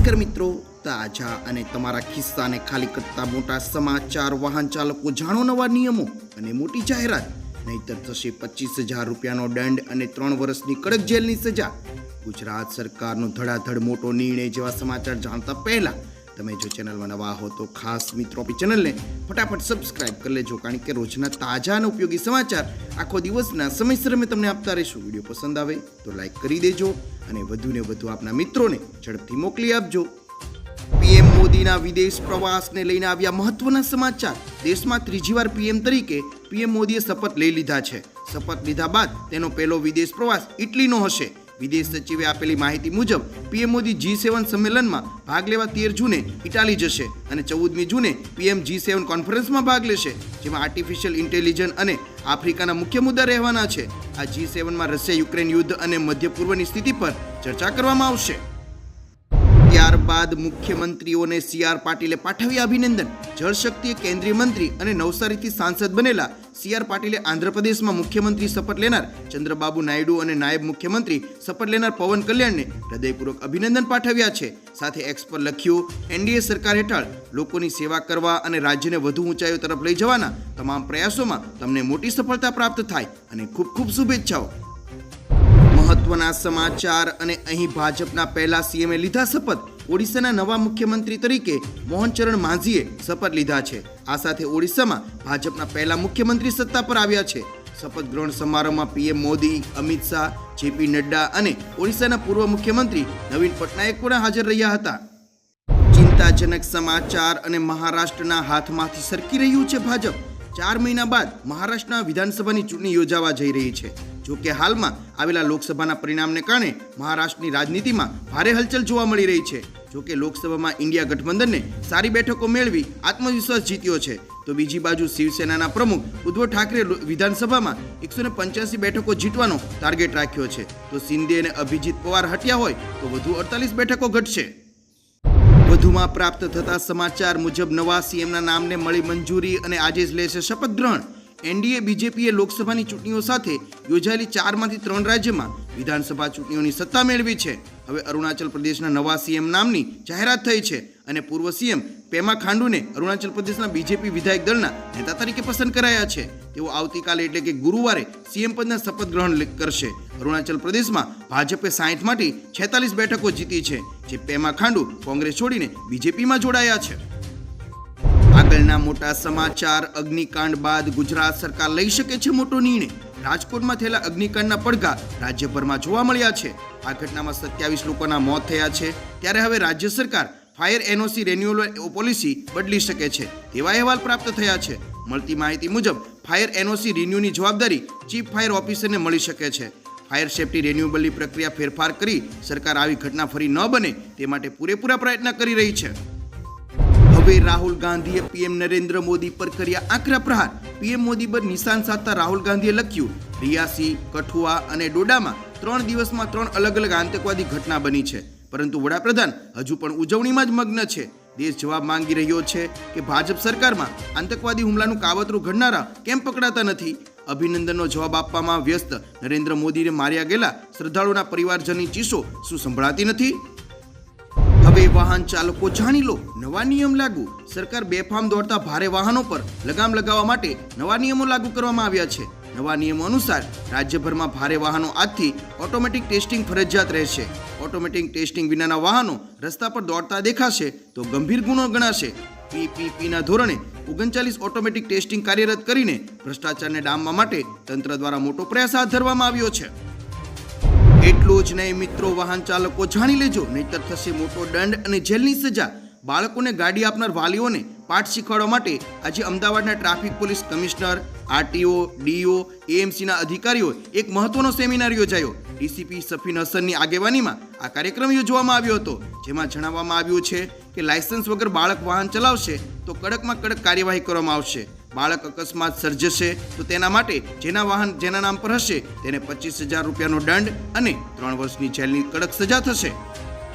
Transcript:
નમસ્કાર મિત્રો, તાજા અને તમારા ખિસ્સાને ખાલી કરતા મોટા સમાચાર, વાહન ચાલકો જાણો નવા નિયમો અને મોટી જાહેરાત. નહીતર થશે પચીસ હજાર રૂપિયાનો દંડ અને ત્રણ વર્ષની કડક જેલની સજા. ગુજરાત સરકારનો ધડાધડ મોટો નિર્ણય જેવા સમાચાર જાણતા પહેલા તમે જો ચેનલમાં નવા હો તો ખાસ મિત્રો આપણી ચેનલને ફટાફટ સબસ્ક્રાઇબ કરી લેજો, કારણ કે રોજના તાજા અને ઉપયોગી સમાચાર આખો દિવસના સમયસર અમે તમને આપતા રહીશું. વીડિયો પસંદ આવે તો લાઈક કરી દેજો અને વધુને વધુ આપના મિત્રોને ઝડપથી મોકલી આપજો. પીએમ મોદીના વિદેશ પ્રવાસને લઈને આવ્યા મહત્વના સમાચાર. દેશમાં ત્રીજી વાર પીએમ તરીકે પીએમ મોદીએ શપથ લઈ લીધા છે. શપથ લીધા બાદ તેનો પહેલો વિદેશ પ્રવાસ ઇટલીનો હશે. વિદેશ સચિવે આપેલી માહિતી મુજબ, પીએમ મોદી જી સેવન સંમેલનમાં ભાગ લેવા તેર જૂને ઇટાલી જશે અને ચૌદમી જૂને પીએમ જી સેવન કોન્ફરન્સમાં ભાગ લેશે, જેમાં આર્ટિફિશિયલ ઇન્ટેલિજન્સ અને આફ્રિકાના મુખ્ય મુદ્દા રહેવાના છે. આ જી સેવનમાં રશિયા, યુક્રેન યુદ્ધ અને મધ્ય પૂર્વની સ્થિતિ પર ચર્ચા કરવામાં આવશે. ત્યારબાદ મુખ્યમંત્રીઓને સી આર પાટીલે પાઠવ્યા અભિનંદન. જળશક્તિ કેન્દ્રીય મંત્રી અને નવસારીથી સાંસદ બનેલા સી આર પાટીલે આંધ્રપ્રદેશમાં મુખ્યમંત્રી શપથ લેનાર, ચંદ્રબાબુ નાયડુ અને નાયબ મુખ્યમંત્રી શપથ લેનાર પવન કલ્યાણને હૃદયપૂર્વક અભિનંદન પાઠવ્યા છે. સાથે એક્સ પર લખ્યું, એનડીએ સરકાર હેઠળ લોકોની સેવા કરવા અને રાજ્યને વધુ ઊંચાઈઓ તરફ લઈ જવાના તમામ પ્રયાસોમાં તમને મોટી સફળતા પ્રાપ્ત થાય અને ખૂબ ખૂબ શુભેચ્છાઓ. મહત્વના સમાચાર અને અહીં ભાજપના પહેલા સીએમએ લીધા શપથ. ઓડિશાના નવા મુખ્યમંત્રી તરીકે મોહનચરણ માંઝીએ શપથ લીધા છે. આ સાથે ઓડિશામાં ભાજપના પહેલા મુખ્યમંત્રી સત્તા પર આવ્યા છે. શપથ ગ્રહણ સમારોહમાં PM Modi, Amit Shah, J P Nadda અને ઓડિશાના પૂર્વ મુખ્યમંત્રી નવીન પટનાયક પણ હાજર રહ્યા હતા. ચિંતાજનક સમાચાર અને મહારાષ્ટ્રના હાથમાંથી સરકી રહ્યું છે ભાજપ. ચાર મહિના બાદ મહારાષ્ટ્રના વિધાનસભાની ચૂંટણી યોજાવા જઈ રહી છે. જો કે હાલમાં આવેલા લોકસભાના પરિણામને કારણે મહારાષ્ટ્રની રાજનીતિમાં ભારે હલચલ જોવા મળી રહી છે. જો કે લોકસભામાં ઇન્ડિયા ગઠબંધનને સારી બેઠકો મેળવી આત્મવિશ્વાસ જીત્યો છે, તો બીજી બાજુ શિવસેનાના પ્રમુખ ઉદ્ધવ ઠાકરે વિધાનસભામાં એકસો ને પંચ્યાસી બેઠકો જીતવાનો ટાર્ગેટ રાખ્યો છે. તો સિંધે અને અભિજીત પવાર હટ્યા હોય, તો વધુ અડતાલીસ બેઠકો ઘટશે. વધુમાં પ્રાપ્ત થતા સમાચાર મુજબ નવા સીએમના નામને મળી મંજૂરી અને આજે જ લેશે શપથ ગ્રહણ. એનડીએ, બીજેપીએ લોકસભાની ચૂંટણીઓ સાથે યોજાયેલી ચારમાંથી ત્રણ રાજ્યમાં વિધાનસભા ચૂંટણીઓની સત્તા મેળવી છે. હવે અરુણાચલ પ્રદેશના નવા સીએમ નામની જાહેરાત થઈ છે અને પૂર્વ સીએમ પેમા ખાંડુને અરુણાચલ પ્રદેશના બીજેપી વિધાયક દળના નેતા તરીકે પસંદ કરાયા છે. તેઓ આવતીકાલે એટલે કે ગુરુવારે સીએમ પદના શપથ ગ્રહણ કરશે. અરુણાચલ પ્રદેશમાં ભાજપે સાહીઠમાંથી છેતાલીસ બેઠકો જીતી છે, જે પેમા ખાંડુ કોંગ્રેસ છોડીને બીજેપીમાં જોડાયા છે. આગળના મોટા સમાચાર, અગ્નિકાંડ બાદ ગુજરાત સરકાર લઈ શકે છે મોટો નિર્ણય. રાજકોટમાં થયેલા અગ્નિકાંડના પડઘા રાજ્યભરમાં જોવા મળ્યા છે. આ ઘટનામાં સત્યાવીસ લોકોના મોત થયા છે. ત્યારે હવે રાજ્ય સરકાર ફાયર એનઓસી રેન્યુઅલ પોલિસી બદલી શકે છે. તેવા અહેવાલ પ્રાપ્ત થયા છે. મળતી માહિતી મુજબ, ફાયર એનઓસી રિન્યુની જવાબદારી ચીફ ફાયર ઓફિસરને મળી શકે છે. ફાયર સેફટી રિન્યુએબલની પ્રક્રિયા ફેરફાર કરી સરકાર આવી ઘટના ફરી ન બને તે માટે પૂરેપૂરા પ્રયત્ન કરી રહી છે. હવે રાહુલ ગાંધીએ પીએમ નરેન્દ્ર મોદી પર કર્યા આકરા પ્રહાર. પીએમ મોદી પર નિશાન સાધતા રાહુલ ગાંધીએ લખ્યું, રિયાસી, કઠુઆ અને ડોડામાં ત્રણ દિવસમાં ત્રણ અલગ અલગ આતંકવાદી ઘટના બની છે. પરંતુ વડાપ્રધાન હજુ પણ ઉજવણીમાં જ મગ્ન છે. દેશ જવાબ માંગી રહ્યો છે કે ભાજપ સરકારમાં આતંકવાદી હુમલાનું કાવતરું ઘડનારા કેમ પકડાતા નથી? અભિનંદનનો જવાબ આપવામાં વ્યસ્ત નરેન્દ્ર મોદીને માર્યા ગયેલા શ્રદ્ધાળુના પરિવારજનની ચીસો શું સંભળાતી નથી? હવે વાહન ચાલકો જાણી લો, નવા નિયમ લાગુ. સરકાર બેફામ દોડતા ભારે વાહનો પર લગામ લગાવવા માટે નવા નિયમો લાગુ કરવામાં આવ્યા છે. નવા નિયમો અનુસાર રાજ્યભરમાં ભારે વાહનો આજથી ઓટોમેટિક ટેસ્ટિંગ ફરજિયાત રહેશે. ઓટોમેટિક ટેસ્ટિંગ વિનાના વાહનો રસ્તા પર દોડતા દેખાશે તો ગંભીર ગુનો ગણાશે. પીપીપીના ધોરણે ઓગણચાલીસ ઓટોમેટિક ટેસ્ટિંગ કાર્યરત કરીને ભ્રષ્ટાચારને ડામવા માટે તંત્ર દ્વારા મોટો પ્રયાસ હાથ ધરવામાં આવ્યો છે. એટલું જ નહીં, મિત્રો, વાહન ચાલકો જાણી લેજો. નહીતર થશે મોટો દંડ અને જેલની સજા. બાળકોને ગાડી આપનાર વાલીઓને પાઠ શીખવાડવા માટે આજે અમદાવાદના traffic police commissioner, RTO, DO, એએમસીના અધિકારીઓ એક મહત્વનો સેમિનાર યોજાયો. ડીસીપી સફીન હસનની આગેવાનીમાં આ કાર્યક્રમ યોજવામાં આવ્યો હતો. જેમાં જણાવવામાં આવ્યું છે કે લાયસન્સ વગર બાળક વાહન ચલાવશે તો કડકમાં કડક કાર્યવાહી કરવામાં આવશે. બાળક અકસ્માત સર્જશે તો તેના માટે જેના વાહન જેના નામ પર હશે તેને પચીસ હજાર રૂપિયાનો દંડ અને ત્રણ વર્ષની જેલની કડક સજા થશે.